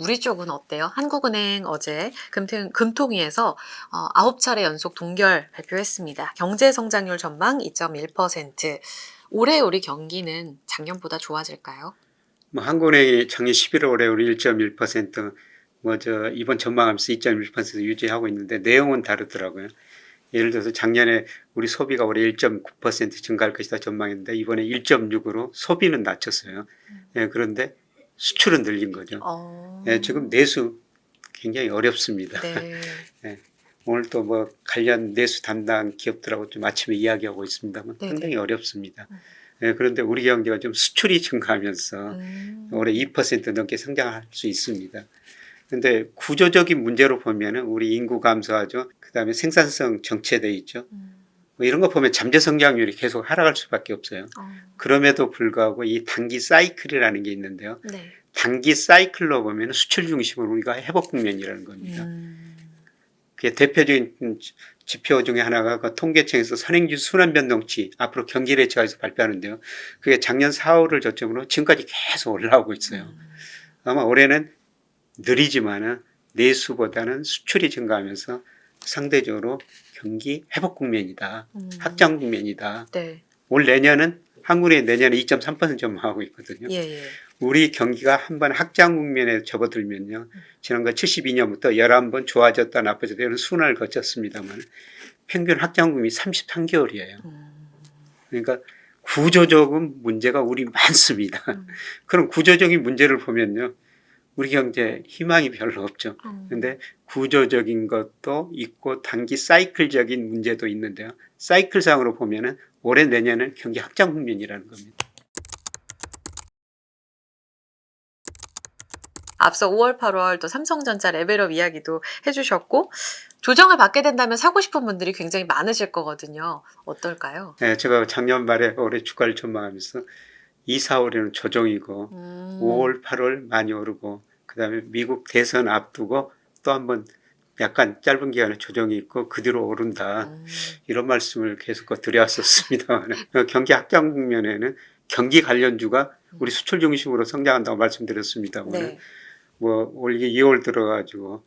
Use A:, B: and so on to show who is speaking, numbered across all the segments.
A: 우리 쪽은 어때요? 한국은행 어제 금통, 금통위에서 어, 9차례 연속 동결 발표했습니다. 경제 성장률 전망 2.1%. 올해 우리 경기는 작년보다 좋아질까요?
B: 뭐 한국은행이 작년 11월에 우리 1.1%뭐저 이번 전망하면서 2.1% 유지하고 있는데 내용은 다르더라고요. 예를 들어서 작년에 우리 소비가 올해 1.9% 증가할 것이다 전망했는데 이번에 1.6으로 소비는 낮췄어요. 예, 그런데 수출은 늘린 거죠.
A: 어...
B: 예, 지금 내수 굉장히 어렵습니다.
A: 네.
B: 오늘 또 뭐 관련 내수 담당 기업들하고 좀 아침에 이야기하고 있습니다만
A: 네네.
B: 상당히 어렵습니다.
A: 음.
B: 예, 그런데 우리 경제가 좀 수출이 증가하면서
A: 음...
B: 올해 2% 넘게 성장할 수 있습니다. 근데 구조적인 문제로 보면은 우리 인구 감소하죠. 그다음에 생산성 정체돼 있죠.
A: 음...
B: 뭐 이런 거 보면 잠재 성장률이 계속 하락할 수밖에 없어요.
A: 어...
B: 그럼에도 불구하고 이 단기 사이클이라는 게 있는데요.
A: 네.
B: 단기 사이클로 보면 수출 중심으로 우리가 회복 국면이라는 겁니다.
A: 음...
B: 그게 대표적인 지표 중에 하나가 그 통계청에서 선행지 순환 변동치 앞으로 경기를 예측해서 발표하는데요. 그게 작년 4월을 저점으로 지금까지 계속 올라오고 있어요.
A: 음.
B: 아마 올해는 느리지만은 내수보다는 수출이 증가하면서 상대적으로 경기 회복 국면이다.
A: 음...
B: 확장 국면이다.
A: 네.
B: 올 내년은 한국의 내년에 2.3% 전망하고 있거든요.
A: 예, 예.
B: 우리 경기가 한번 확장 국면에 접어들면요. 지난번 72년부터 11번 좋아졌다 나빠졌다 이런 순환을 거쳤습니다만 평균 확장 국면이 33개월이에요.
A: 음...
B: 그러니까 구조적인 문제가 우리 많습니다.
A: 음.
B: 그럼 구조적인 문제를 보면요. 우리 경제 희망이 별로 없죠.
A: 음...
B: 근데 구조적인 것도 있고 단기 사이클적인 문제도 있는데요. 사이클상으로 보면은 올해 내년은 경기 확장 국면이라는 겁니다.
A: 앞서 5월, 8월 또 삼성전자 레벨업 이야기도 해주셨고 조정을 받게 된다면 사고 싶은 분들이 굉장히 많으실 거거든요. 어떨까요?
B: 네, 제가 작년 말에 올해 주가를 전망하면서 2, 4월에는 조정이고
A: 음...
B: 5월, 8월 많이 오르고 그다음에 미국 대선 앞두고 또 한번 약간 짧은 기간에 조정이 있고 그 뒤로 오른다
A: 음...
B: 이런 말씀을 계속 드려왔었습니다. 경기 확장 국면에는 경기 관련주가 우리 수출 중심으로 성장한다고 말씀드렸습니다. 오늘
A: 네.
B: 뭐 올해 2월 들어가지고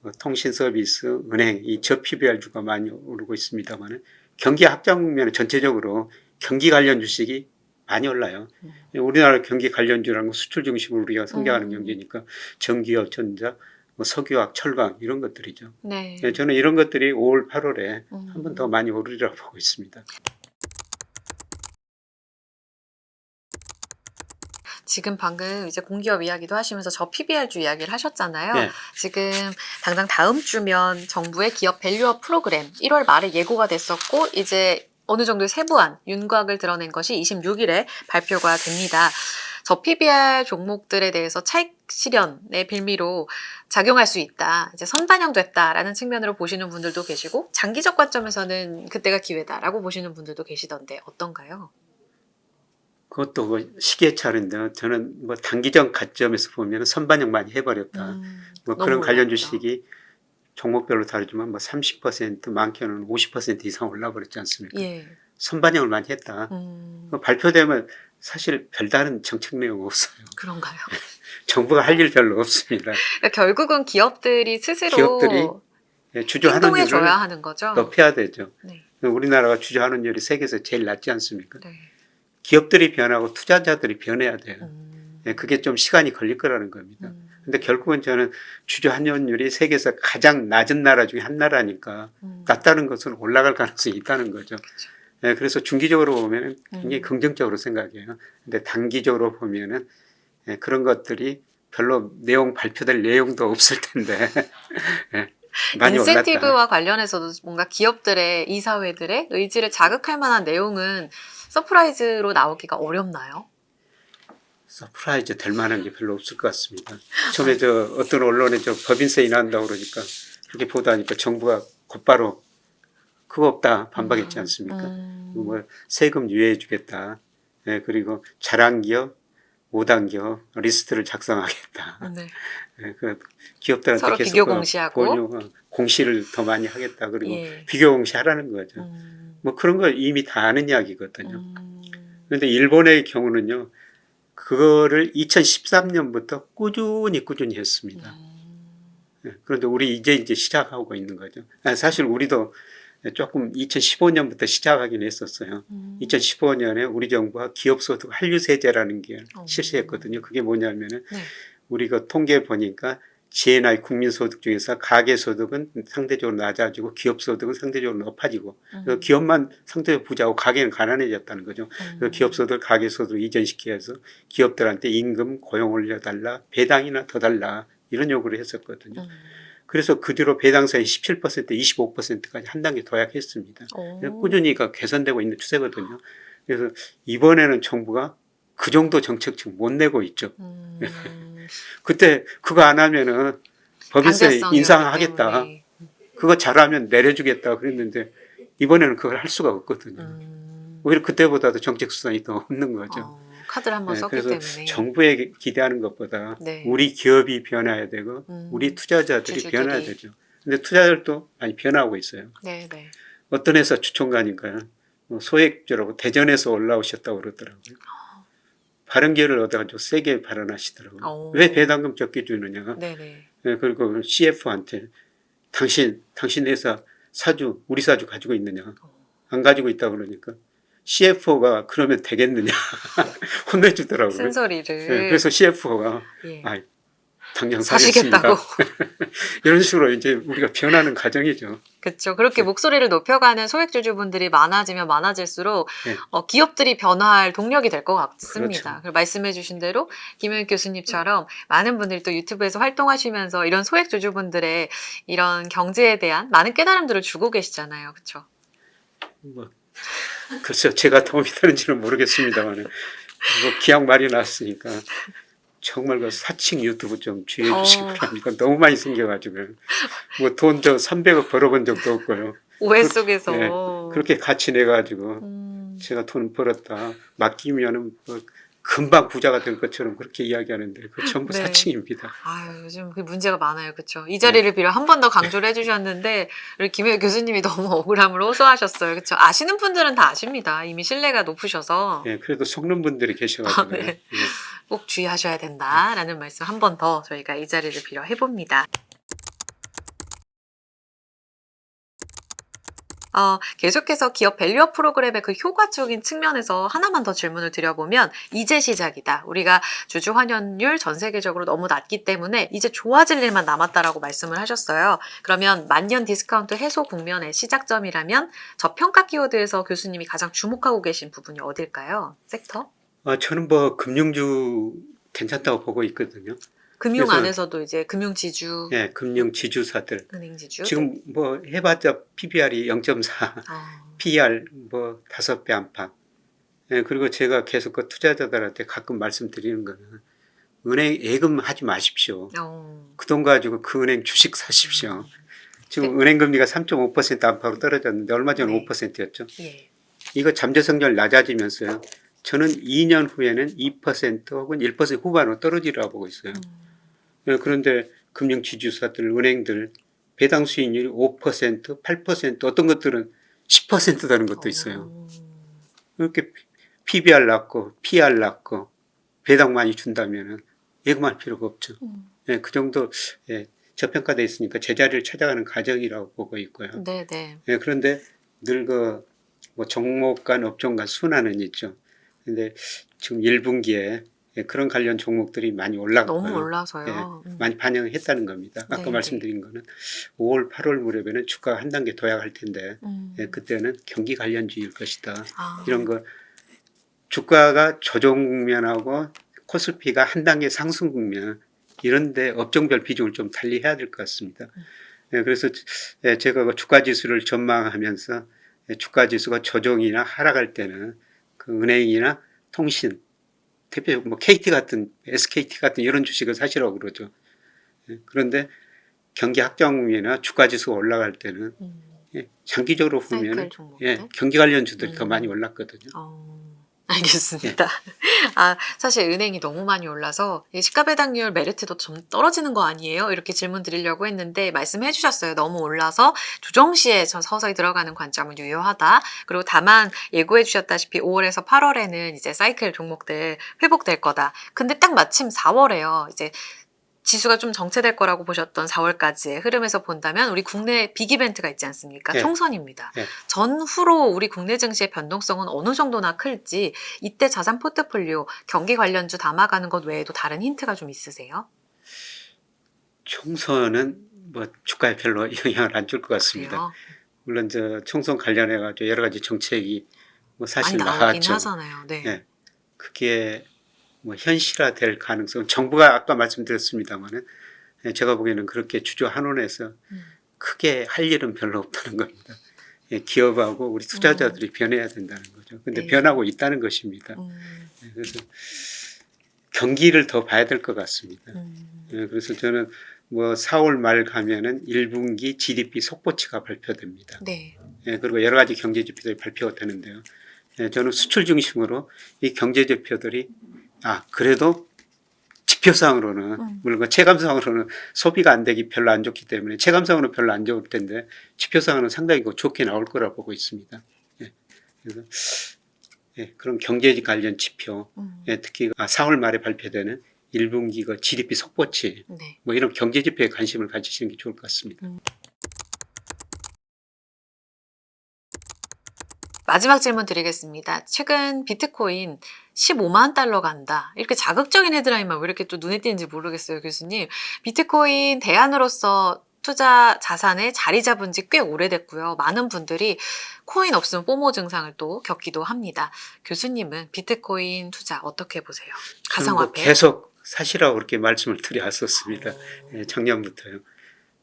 B: 뭐 통신 서비스, 은행 이 저PBR주가 많이 오르고 있습니다만은 경기 확장 국면에 전체적으로 경기 관련 주식이 많이 올라요.
A: 음.
B: 우리나라 경기 관련주라는 건 수출 중심으로 우리가 성장하는
A: 음.
B: 경제니까 전기업, 전자, 뭐 석유화학, 철강 이런 것들이죠.
A: 네.
B: 네, 저는 이런 것들이 5월, 8월에
A: 음.
B: 한번 더 많이 오르리라고 보고 있습니다.
A: 지금 방금 이제 공기업 이야기도 하시면서 저 PBR주 이야기를 하셨잖아요.
B: 네.
A: 지금 당장 다음 주면 정부의 기업 밸류업 프로그램 1월 말에 예고가 됐었고 이제 어느 정도의 세부한 윤곽을 드러낸 것이 26일에 발표가 됩니다. 저 PBR 종목들에 대해서 차익 실현의 빌미로 작용할 수 있다. 이제 선반영됐다라는 측면으로 보시는 분들도 계시고 장기적 관점에서는 그때가 기회다라고 보시는 분들도 계시던데 어떤가요?
B: 그것도 뭐 시기에 차례인데 저는 뭐 단기적 가점에서 보면 선반영 많이 해버렸다.
A: 음,
B: 뭐 그런 관련
A: 올랐다.
B: 주식이 종목별로 다르지만 뭐 30% 많게는 50% 이상 올라버렸지 않습니까?
A: 예.
B: 선반영을 많이 했다.
A: 음,
B: 뭐 발표되면 사실 별다른 정책 내용 없어요.
A: 그런가요?
B: 정부가 할 일 별로 없습니다.
A: 그러니까 결국은 기업들이 스스로
B: 기업들이 예, 주저하는 일을
A: 하는 거죠.
B: 높여야 되죠.
A: 네.
B: 우리나라가 주저하는 일이 세계에서 제일 낮지 않습니까?
A: 네.
B: 기업들이 변하고 투자자들이 변해야 돼요.
A: 음,
B: 예, 그게 좀 시간이 걸릴 거라는 겁니다.
A: 음,
B: 근데 결국은 저는 주저환율이 세계에서 가장 낮은 나라 중에 한 나라니까
A: 음.
B: 낮다는 것은 올라갈 가능성이 있다는 거죠. 예, 그래서 중기적으로 보면 굉장히
A: 음.
B: 긍정적으로 생각해요. 근데 단기적으로 보면은 예, 그런 것들이 별로 내용 발표될 내용도 없을 텐데 예, 많이 올랐다.
A: 인센티브와 관련해서도 뭔가 기업들의 이사회들의 의지를 자극할 만한 내용은 서프라이즈로 나오기가 어렵나요?
B: 서프라이즈 될 만한 게 별로 없을 것 같습니다. 처음에 저 어떤 언론에 저 법인세 인하한다고 그러니까 그렇게 보도하니까 정부가 곧바로 그거 없다 반박했지 않습니까?
A: 음,
B: 뭐 세금 유예해 주겠다. 예, 그리고 자랑 기업, 5단 기업 리스트를 작성하겠다.
A: 네.
B: 예, 그 기업들한테
A: 서로
B: 계속
A: 비교
B: 그
A: 공시하고.
B: 어, 공시를 더 많이 하겠다. 그리고
A: 예.
B: 비교 공시하라는 거죠.
A: 음,
B: 뭐 그런 거 이미 다 아는 이야기거든요.
A: 음,
B: 그런데 일본의 경우는요. 그거를 2013년부터 꾸준히 꾸준히 했습니다.
A: 음.
B: 예, 그런데 우리 이제 이제 시작하고 있는 거죠. 아, 사실 우리도 조금 2015년부터 시작하긴 했었어요.
A: 음.
B: 2015년에 우리 정부가 기업소득 한류세제라는 게
A: 어.
B: 실시했거든요. 그게 뭐냐면은
A: 네.
B: 우리가 통계 보니까 GNI 국민소득 중에서 가계소득은 상대적으로 낮아지고 기업소득은 상대적으로 높아지고 그래서 기업만 상대적으로 부자고 가계는 가난해졌다는 거죠.
A: 음.
B: 그 기업소득 가계소득 이전시켜서 기업들한테 임금 고용 올려달라 배당이나 더 달라 이런 요구를 했었거든요.
A: 음.
B: 그래서 그 뒤로 배당사이 17% 25%까지 한 단계 도약했습니다.
A: 오.
B: 꾸준히 그 개선되고 있는 추세거든요. 그래서 이번에는 정부가 그 정도 정책 지금 못 내고 있죠.
A: 음.
B: 그때 그거 안 하면은 법인세 인상하겠다.
A: 때문에.
B: 그거 잘하면 내려주겠다 그랬는데 이번에는 그걸 할 수가 없거든요.
A: 음.
B: 오히려 그때보다도 정책 수단이 더 없는 거죠.
A: 어, 카드를 한번
B: 네,
A: 썼기
B: 그래서
A: 때문에.
B: 정부에 기대하는 것보다
A: 네.
B: 우리 기업이 변화해야 되고
A: 음.
B: 우리 투자자들이
A: 주주들이.
B: 변화해야 되죠. 근데 투자자들도 많이 변화하고 있어요.
A: 네, 네.
B: 어떤 회사 추천가니까요. 뭐 소액주라고 대전에서 올라오셨다고 그러더라고요. 발언기를 얻어가지고 세게 발언하시더라고요.
A: 오.
B: 왜 배당금 적게 주느냐.
A: 네, 네.
B: 예, 그리고 CF한테 당신 당신 회사 사주 우리 사주 가지고 있느냐 안 가지고 있다 그러니까 CFO가 그러면 되겠느냐 혼내주더라고요.
A: 쓴소리를.
B: 예, 그래서 CFO가
A: 예.
B: 아, 당장 사겠습니다.
A: 사시겠다고.
B: 이런 식으로 이제 우리가 변하는 과정이죠.
A: 그렇죠. 그렇게
B: 네.
A: 목소리를 높여가는 소액주주분들이 많아지면 많아질수록
B: 네.
A: 어, 기업들이 변화할 동력이 될 것 같습니다.
B: 그렇죠.
A: 말씀해주신 대로 김효익 교수님처럼 많은 분들이 또 유튜브에서 활동하시면서 이런 소액주주분들의 이런 경제에 대한 많은 깨달음들을 주고 계시잖아요. 그렇죠.
B: 뭐 글쎄요 제가 도움이 되는지는 모르겠습니다만 뭐 기왕 말이 나왔으니까 정말 그 사칭 유튜브 좀 주의해 주시기
A: 어.
B: 바랍니다. 너무 많이 생겨가지고 뭐 돈 저 300억 벌어본 적도 없고요.
A: 오해
B: 그-
A: 속에서.
B: 네. 그렇게 같이 내가지고
A: 음,
B: 제가 돈 벌었다 맡기면은 뭐 금방 부자가 될 것처럼 그렇게 이야기하는데 그 전부
A: 네.
B: 사칭입니다.
A: 아유, 요즘 그 문제가 많아요. 그렇죠. 이 자리를 빌어 한 번 더 강조를 해주셨는데, 우리 김효익 교수님이 너무 억울함을 호소하셨어요. 그렇죠. 아시는 분들은 다 아십니다. 이미 신뢰가 높으셔서.
B: 예, 그래도 속는 분들이 계셔가지고
A: 아, 네.
B: 예.
A: 꼭 주의하셔야 된다라는 말씀 한 번 더 저희가 이 자리를 빌어 해봅니다. 어, 계속해서 기업 밸류업 프로그램의 그 효과적인 측면에서 하나만 더 질문을 드려보면 이제 시작이다. 우리가 주주 환원율 전 세계적으로 너무 낮기 때문에 이제 좋아질 일만 남았다라고 말씀을 하셨어요. 그러면 만년 디스카운트 해소 국면의 시작점이라면 저평가 키워드에서 교수님이 가장 주목하고 계신 부분이 어딜까요? 섹터?
B: 아, 저는 뭐 금융주 괜찮다고 보고 있거든요.
A: 금융
B: 그래서-
A: 안에서도 이제 금융 지주,
B: 예, 금융 지주사들
A: 은행 지주.
B: 지금 뭐 해봤자 PBR이 0.4,
A: 아,
B: PR 뭐 다섯 배 안팎. 예, 그리고 제가 계속 그 투자자들한테 가끔 말씀드리는 거는 은행 예금 하지 마십시오.
A: 어,
B: 그 돈 가지고 그 은행 주식 사십시오. 지금 은행 금리가 3.5% 안팎으로 떨어졌는데 얼마 전에
A: 네.
B: 5%였죠.
A: 예.
B: 이거 잠재성률 낮아지면서요. 저는 2년 후에는 2% 혹은 1% 후반으로 떨어지리라고 보고 있어요.
A: 음,
B: 예, 그런데 금융 지주사들, 은행들 배당 수익률이 5%, 8% 어떤 것들은 10% 되는 것도 있어요.
A: 어,
B: 이렇게 PBR 낮고 PR 낮고 배당 많이 준다면은 예금할 필요가 없죠.
A: 음.
B: 예, 그 정도 예, 저평가돼 있으니까 제자리를 찾아가는 과정이라고 보고 있고요.
A: 네, 네.
B: 예, 그런데 늘 그 뭐 종목 간 업종 간 순환은 있죠. 근데 지금 1분기에 예, 그런 관련 종목들이 많이 올랐고요.
A: 너무 올라서요. 음.
B: 많이 반영했다는 겁니다. 아까
A: 네,
B: 말씀드린 거는 5월, 8월 무렵에는 주가가 한 단계 도약할 텐데
A: 음.
B: 예, 그때는 경기 관련주일 것이다.
A: 아,
B: 이런 거 주가가 조정 국면하고 코스피가 한 단계 상승 국면 이런데 업종별 비중을 좀 달리 해야 될 것 같습니다. 예, 그래서 예, 제가 그 주가 지수를 전망하면서 예, 주가 지수가 조정이나 하락할 때는 그 은행이나 통신 대표적으로 뭐 KT 같은 SKT 같은 이런 주식을 사시라고 그러죠. 예, 그런데 경기 확정이나 주가 지수가 올라갈 때는
A: 음.
B: 예, 장기적으로 보면. 예, 경기 관련 주들이 더
A: 음.
B: 많이 올랐거든요.
A: 어, 알겠습니다. 아, 사실 은행이 너무 많이 올라서 이 시가 배당률 메리트도 좀 떨어지는 거 아니에요? 이렇게 질문 드리려고 했는데 말씀해 주셨어요. 너무 올라서 조정 시에 저 서서히 들어가는 관점은 유효하다. 그리고 다만 예고해 주셨다시피 5월에서 8월에는 이제 사이클 종목들 회복될 거다. 근데 딱 마침 4월에요. 이제 지수가 좀 정체될 거라고 보셨던 4월까지의 흐름에서 본다면 우리 국내 빅 이벤트가 있지 않습니까?
B: 네.
A: 총선입니다.
B: 네.
A: 전후로 우리 국내 증시의 변동성은 어느 정도나 클지 이때 자산 포트폴리오 경기 관련주 담아가는 것 외에도 다른 힌트가 좀 있으세요?
B: 총선은 뭐 주가에 별로 영향을 안 줄 것 같습니다.
A: 그래요?
B: 물론 저 총선 관련해 가지고 여러 가지 정책이 뭐 사실
A: 많이
B: 나왔죠.
A: 하잖아요. 네.
B: 네. 그게 뭐 현실화될 가능성 정부가 아까 말씀드렸습니다만은 예, 제가 보기에는 그렇게 주주 한원에서
A: 음.
B: 크게 할 일은 별로 없다는 겁니다. 예, 기업하고 우리 투자자들이 변해야 된다는 거죠. 근데
A: 네.
B: 변하고 있다는 것입니다.
A: 음,
B: 예, 그래서 경기를 더 봐야 될 것 같습니다.
A: 음,
B: 예, 그래서 저는 뭐 4월 말 가면은 1분기 GDP 속보치가 발표됩니다.
A: 네.
B: 예, 그리고 여러 가지 경제 지표들이 발표가 되는데요. 예, 저는 수출 중심으로 이 경제 지표들이 아 그래도 지표상으로는
A: 음.
B: 물론 그 체감상으로는 소비가 안 되기 별로 안 좋기 때문에 체감상으로는 별로 안 좋을 텐데 지표상으로는 상당히 그 좋게 나올 거라 보고 있습니다. 예, 그래서 예, 그런 경제 관련 지표,
A: 음,
B: 예, 특히 아, 4월 말에 발표되는 1분기 그 GDP 속보치
A: 네.
B: 뭐 이런 경제 지표에 관심을 가지시는 게 좋을 것 같습니다.
A: 마지막 질문 드리겠습니다. 최근 비트코인 15만 달러 간다. 이렇게 자극적인 헤드라인만 왜 이렇게 또 눈에 띄는지 모르겠어요, 교수님. 비트코인 대안으로서 투자 자산에 자리 잡은 지 꽤 오래됐고요. 많은 분들이 코인 없으면 뽀모 증상을 또 겪기도 합니다. 교수님은 비트코인 투자 어떻게 보세요?
B: 저는 뭐
A: 가상화폐.
B: 계속 사시라고 그렇게 말씀을 드려왔었습니다.
A: 어,
B: 예, 작년부터요.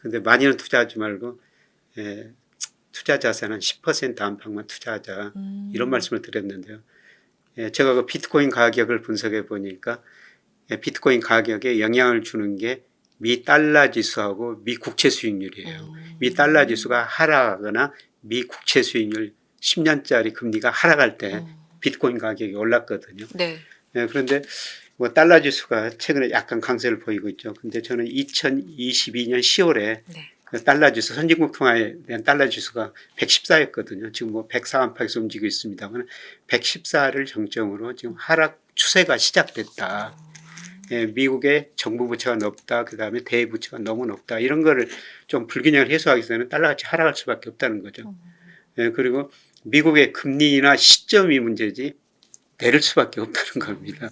B: 근데 많이는 투자하지 말고 예, 투자 자산은 10% 안팎만 투자하자
A: 음,
B: 이런 말씀을 드렸는데요. 예, 제가 그 비트코인 가격을 분석해 보니까 예, 비트코인 가격에 영향을 주는 게 미 달러 지수하고 미 국채 수익률이에요.
A: 음,
B: 미 달러 지수가 하락하거나 미 국채 수익률 10년짜리 금리가 하락할 때
A: 음,
B: 비트코인 가격이 올랐거든요.
A: 네.
B: 예, 그런데 뭐 달러 지수가 최근에 약간 강세를 보이고 있죠. 근데 저는 2022년 10월에
A: 네.
B: 그 달러 지수 선진국 통화에 대한 달러 지수가 114였거든요. 지금 뭐 104 안팎에서 움직이고 있습니다만 114를 정점으로 지금 하락 추세가 시작됐다. 예, 미국의 정부 부채가 높다. 그 다음에 대외 부채가 너무 높다. 이런 거를 좀 불균형을 해소하기 위해서는 달러같이 하락할 수밖에 없다는 거죠. 예, 그리고 미국의 금리나 시점이 문제지 내릴 수밖에 없다는 겁니다.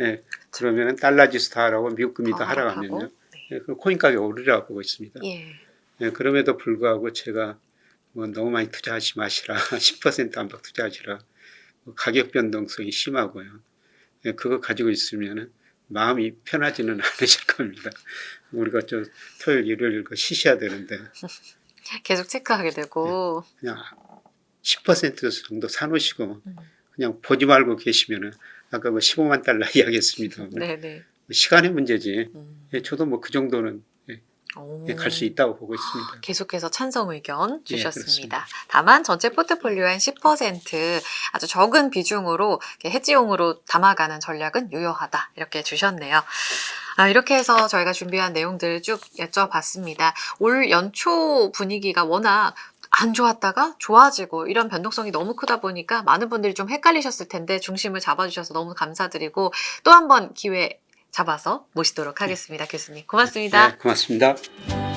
B: 예, 그러면은 달러 지수도 하락하고 미국 금리도
A: 더 하락하고.
B: 하락하면요.
A: 네.
B: 예, 그럼 코인 가격 오르리라고 보고 있습니다.
A: 예.
B: 예, 그럼에도 불구하고 제가 뭐 너무 많이 투자하지 마시라. 10% 안팎 투자하시라. 뭐 가격 변동성이 심하고요. 예, 그거 가지고 있으면은 마음이 편하지는 않으실 겁니다. 우리가 저 토요일, 일요일 그 쉬셔야 되는데
A: 계속 체크하게 되고.
B: 그냥 10% 정도 사놓으시고
A: 음.
B: 그냥 보지 말고 계시면은 아까 뭐 15만 달러 이야기했습니다.
A: 네, 네.
B: 시간의 문제지.
A: 음.
B: 예, 저도 뭐 그 정도는
A: 오.
B: 갈수 있다고 보고 있습니다.
A: 계속해서 찬성 의견
B: 예,
A: 주셨습니다. 다만 전체 포트폴리오의 한 10% 아주 적은 비중으로 해지용으로 담아가는 전략은 유효하다 이렇게 주셨네요. 아, 이렇게 해서 저희가 준비한 내용들 쭉 여쭤봤습니다. 올 연초 분위기가 워낙 안 좋았다가 좋아지고 이런 변동성이 너무 크다 보니까 많은 분들이 좀 헷갈리셨을 텐데 중심을 잡아주셔서 너무 감사드리고 또 한 번 기회 잡아서 모시도록 하겠습니다. 교수님 고맙습니다.
B: 네, 고맙습니다.